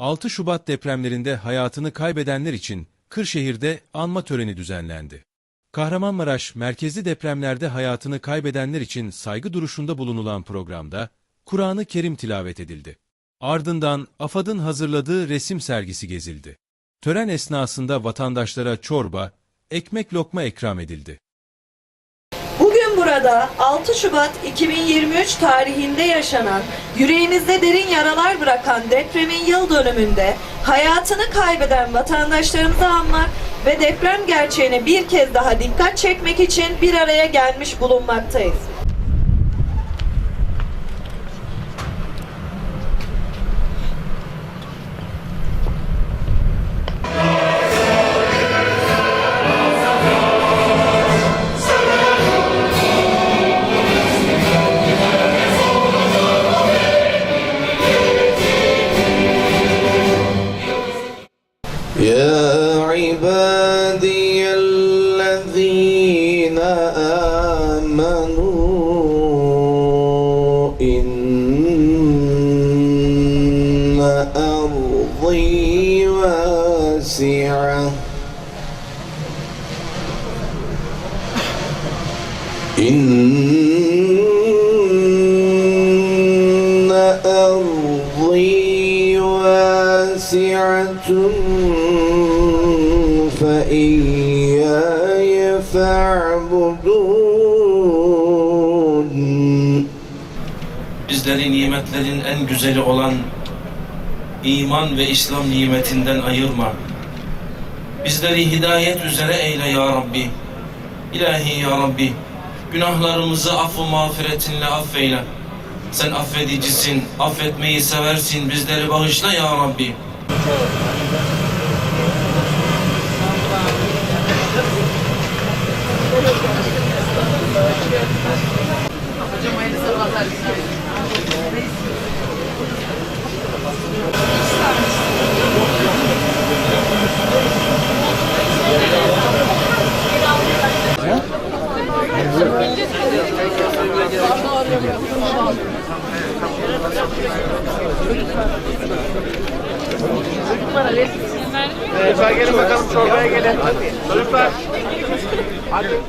6 Şubat depremlerinde hayatını kaybedenler için Kırşehir'de anma töreni düzenlendi. Kahramanmaraş merkezli depremlerde hayatını kaybedenler için saygı duruşunda bulunulan programda Kur'an-ı Kerim tilavet edildi. Ardından AFAD'ın hazırladığı resim sergisi gezildi. Tören esnasında vatandaşlara çorba, ekmek lokma ikram edildi. Burada 6 Şubat 2023 tarihinde yaşanan, yüreğimizde derin yaralar bırakan depremin yıl dönümünde hayatını kaybeden vatandaşlarımızı anmak ve deprem gerçeğine bir kez daha dikkat çekmek için bir araya gelmiş bulunmaktayız. يا عبادي الذين آمنوا إن أرضي واسعة. إن أرضي واسعة. فإياي فاعبدون Bizleri nimetlerin en güzeli olan iman ve İslam nimetinden ayırma. Bizleri hidayet üzere eyle ya Rabbi. İlahi ya Rabbi, günahlarımızı affı mağfiretinle affeyle. Sen affedicisin, affetmeyi seversin, bizleri bağışla ya Rabbi. Çocuklar gelin bakalım çorbaya gelin. Çocuklar. Hadi.